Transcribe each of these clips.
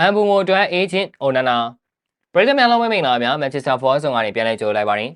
အမ်ဘူမိုအတွက်အေဂျင့်အိုနာနာပရိသတ်များလုံးဝမင်္ဂလာများမန်ချက်စတာဖော်ဆောင်ကနေပြန်လည်ကြိုလိုက်ပါတယ်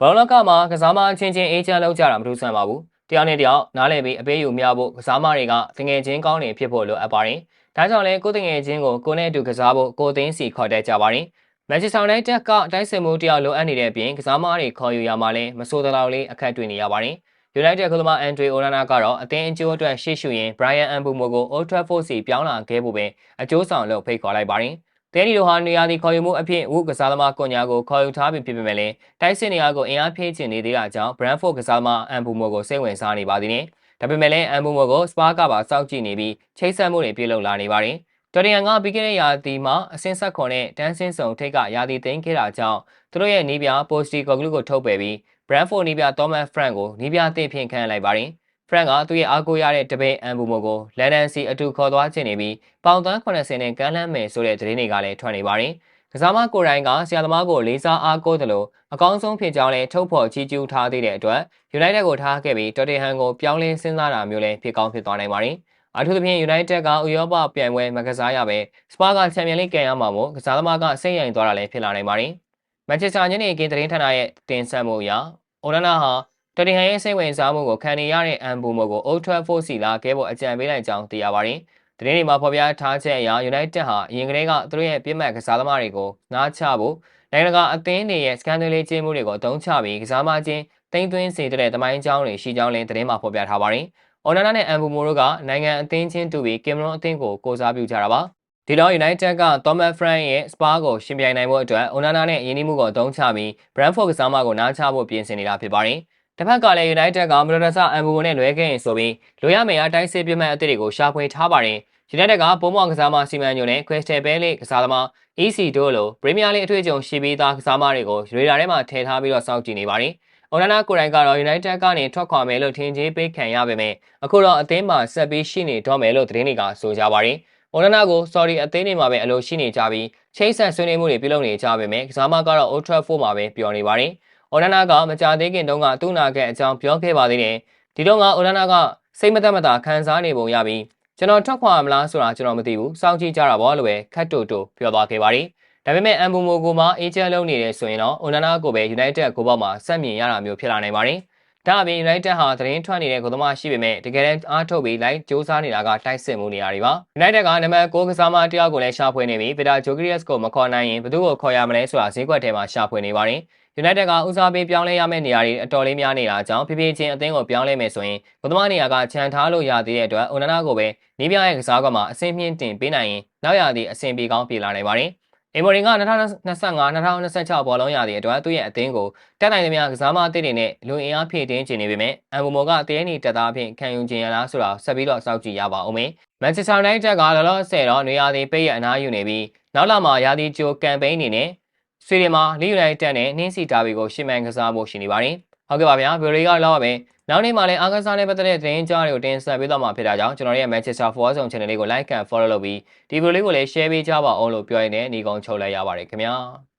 ဘောလုံးကမှာကစားမအချင်းချင်းအေဂျင့်လောက်ကြတာမထူးဆန်းပါဘူးတယောက်နဲ့တယောက်နားလည်ပြီးအပေးယူမျှဖို့ကစားမတွေကတငယ်ချင်းကောင်းတွေဖြစ်ဖို့လိုအပ်ပါတယ်ဒါကြောင့်လဲကိုတငယ်ချင်းကိုကိုနဲ့အတူကစားဖို့ကိုသိန်းစီခေါ်တက်ကြပါတယ်မန်ချက်စတာယူနိုက်တက်ကတိုက်စစ်မှုတယောက်လိုအပ်နေတဲ့အပြင်ကစားမတွေခေါ်ယူရမှာလဲမဆိုးသလောက်လေးအခက်တွေ့နေရပါတယ် United ကလမအန်ဒရီအိုနာနာကတော့အသင်းအကျိုးအတွက်ရှေ့ရှုရင်း Brian Ambumo ကို Old Trafford စီပြောင်းလာခဲ့ဖို့ပဲအကျိုးဆောင်လုပ်ဖိတ်ခေါ်လိုက်ပါတယ်။တဲနီတို့ဟာနေရာဒီခေါ်ယူမှုအဖြစ်ဝုကစားသမားကွန်ညာကိုခေါ်ယူထားပြီးဖြစ်ပေမဲ့လည်းတိုက်စစ်နေရာကိုအင်အားဖြည့်ချင်နေသေးတာကြောင့် Brentford ကစားသမား Ambumo ကိုစိတ်ဝင်စားနေပါသေးတယ်။ဒါပေမဲ့လည်း Ambumo ကို Spa ကပါစောင့်ကြည့်နေပြီးချိတ်ဆက်မှုတွေပြုလုပ်လာနေပါတယ်။တော်ရီယန်ကပြီးခဲ့တဲ့ရာသီမှာအဆင့်ဆက်ခွန်နဲ့တန်းစင်းစုံထိတ်ကရာသီသိမ်းခဲ့တာကြောင့်သူတို့ရဲ့နီးပြပိုစတီကော်ဂလူကိုထုတ်ပယ်ပြီး Brentford နီးပြ Thomas Frank ကိုနီးပြအသစ်ဖြင့်ခန့်လိုက်ပါတယ်။ Frank ကသူ့ရဲ့အားကိုးရတဲ့တပည့်အန်ဘူမိုကိုလန်ဒန်စီအတူခေါ်သွားခြင်းနေပြီးပေါင်သန်း80နဲ့ကမ်းလှမ်းမယ်ဆိုတဲ့သတင်းတွေကလည်းထွက်နေပါတယ်။ကစားမကိုရိုင်းကဆရာသမားကိုလေးစားအားကိုးတယ်လို့အကောင်းဆုံးဖြစ်ကြောင်းလည်းထုတ်ဖော်ကြီးကျူးထားသေးတဲ့အတွက် United ကိုထားခဲ့ပြီး Tottenham ကိုပြောင်းလဲစဉ်းစားတာမျိုးလည်းဖြစ်ကောင်းဖြစ်သွားနိုင်ပါတယ်။အထူးသဖြင့် United ကဥရောပပြိုင်ပွဲမကစားရပဲ Spa ကချန်ပီယံလိကန်ရမှာမို့ကစားသမားကစိတ်ရိုင်သွားတာလည်းဖြစ်လာနိုင်ပါတယ်။ မန်ချက်စတာညနေခင်းသတင်းဌာနရဲ့တင်ဆက်မှုအရအိုနာနာဟာတော်တင်ဟန်ရဲ့စိတ်ဝင်စားမှုကိုခံနေရတဲ့အမ်ဘူမိုကို Old Trafford စီလာခဲ့ဖို့အကြံပေးလိုက်ကြောင်းသိရပါတယ်။သတင်းတွေမှာဖော်ပြထားချက်အရ United ဟာအရင်ကတည်းကသူတို့ရဲ့ပြစ်မှတ်ကစားသမားတွေကိုနားချဖို့နိုင်ငံတကာအသင်းတွေရဲ့ scandal လေးကျင်းမှုတွေကိုအသုံးချပြီးကစားမချင်းတိမ့်သွင်းစေတဲ့တမိုင်းကြောင်းတွေရှိကြောင်းလည်းသတင်းမှာဖော်ပြထားပါတယ်။အော်နာနာနဲ့အမ်ဘူမိုတို့ကနိုင်ငံအသင်းချင်းတူပြီးကင်မရွန်အသင်းကိုကိုစားပြုကြတာပါ။ ဒီတော့ United က Thomas Frank ရဲ့ Spa ကိုရှင်ပြိုင်နိုင်ဖို့အတွက် Onana နဲ့ယင်းနှိမှုကိုအသုံးချပြီး Brentford ကစားမကိုနားချဖို့ပြင်ဆင်နေတာဖြစ်ပါတယ်။တစ်ဖက်ကလည်း United ကမရဒဆာအမ်ဘူနဲ့လွဲခဲ့ရင်ဆိုပြီးလိုရမယ်အတိုင်းစစ်ပြတ်မှတ်အသစ်တွေကိုရှာဖွေထားပါတယ်။ United ကပုံမောင်ကစားမစီမံညွန်နဲ့ Crystal Palace ကစားသမား EC တို့လို Premier League အထွေအကြုံရှိပြီးသားကစားမတွေကိုရေဒါထဲမှာထည့်ထားပြီးတော့စောင့်ကြည့်နေပါတယ်။ Onana ကိုယ်တိုင်ကတော့ United ကနေထွက်ခွာမယ်လို့ထင်ကြေးပေးခံရပေမဲ့အခုတော့အသင်းမှာဆက်ပြီးရှိနေတော့မယ်လို့သတင်းတွေကဆိုကြပါတယ်။ Onana ကို Sorry အသင်းတွေမှာပဲအလိုရှိနေကြပြီးချိတ်ဆက်ဆွေးနွေးမှုတွေပြုလုပ်နေကြပေမဲ့ကစားမကတော့ Old Trafford မှာပဲပျော်နေပါတယ်။ Onana ကမကြသေးခင်တုန်းကသူ့နာခဲ့အကြောင်းပြောခဲ့ပါသေးတယ်။ဒီတော့က Onana ကစိတ်မသက်မသာခံစားနေပုံရပြီးကျွန်တော်ထွက်ခွာမလားဆိုတာကျွန်တော်မသိဘူးစောင့်ကြည့်ကြတာပေါ့လို့ပဲခတ်တူတူပြောသွားခဲ့ပါတယ်။ဒါပေမဲ့အမ်ဘူမိုကိုမှအေဂျင့်လုပ်နေတယ်ဆိုရင်တော့ Onana ကိုပဲ United ကိုပေါ့မှာစက်မြင်ရတာမျိုးဖြစ်လာနိုင်ပါတယ်။ ဒါအပြင် United ဟာသတင်းထွက်နေတဲ့ဂိုသမားရှိပေမဲ့တကယ်တမ်းအားထုတ်ပြီးလိုက်စ조사နေတာကတိုက်စစ်မှုနေရာတွေပါ။ United ကနံပါတ်6ကစားမတယောက်ကိုလည်းရှာဖွေနေပြီးပီတာဂျိုဂရီယက်စ်ကိုမခေါ်နိုင်ရင်ဘယ်သူ့ကိုခေါ်ရမလဲဆိုတာဈေးကွက်ထဲမှာရှာဖွေနေပါတယ်။ United ကဦးစားပေးပြောင်းလဲရမယ့်နေရာတွေအတော်လေးများနေတာကြောင့်ဖြည်းဖြည်းချင်းအသင်းကိုပြောင်းလဲမယ်ဆိုရင်ဘုသမားနေရာကခြံထားလို့ရသေးတဲ့အတွက်အိုနာနာကိုပဲနီးပြရဲ့ကစားကွက်မှာအဆင့်မြင့်တင်ပေးနိုင်ရင်နောက်ရာသီအဆင်ပြေကောင်းပြေလာနိုင်ပါတယ်။ အီမိုရင်က2025-2026ဘောလုံးရာသီအတွက်သူ့ရဲ့အသင်းကိုတက်နိုင်သမျှကစားမအသစ်တွေနဲ့လူအင်အားဖြည့်တင်းချင်နေပေမဲ့အမ်ဘူမိုကတည်နေတက်သားအဖြစ်ခံယူခြင်းရလားဆိုတာဆက်ပြီးတော့စောင့်ကြည့်ရပါဦးမယ်။မန်ချက်စတာယူနိုက်တက်ကလောလောဆယ်တော့နေရာသီပိတ်ရအနားယူနေပြီးနောက်လာမှာရာသီကြိုကမ်ပိန်းအနေနဲ့ဆွေဒင်မှာလီယူနိုက်တက်နဲ့နှင်းစီတာဘီကိုရှင်းမှန်ကစားဖို့ရှိနေပါတယ်။ ဟုတ်ကဲ့ပါဗျာဗီဒီယိုကတော့ပဲနောက်နေ့မှာလည်းအားကစားနဲ့ပတ်သက်တဲ့သတင်းကြားတွေကိုတင်ဆက်ပေးသွားမှာဖြစ်တာကြောင့်ကျွန်တော်ရဲ့ Manchester Forward Zone Channel လေးကို Like and Follow လုပ်ပြီးဒီဗီဒီယိုလေးကိုလည်း Share ပေးကြပါအောင်လို့ပြောရင်းနဲ့ညီကုန်းချုပ်လိုက်ရပါတယ်ခင်ဗျာ။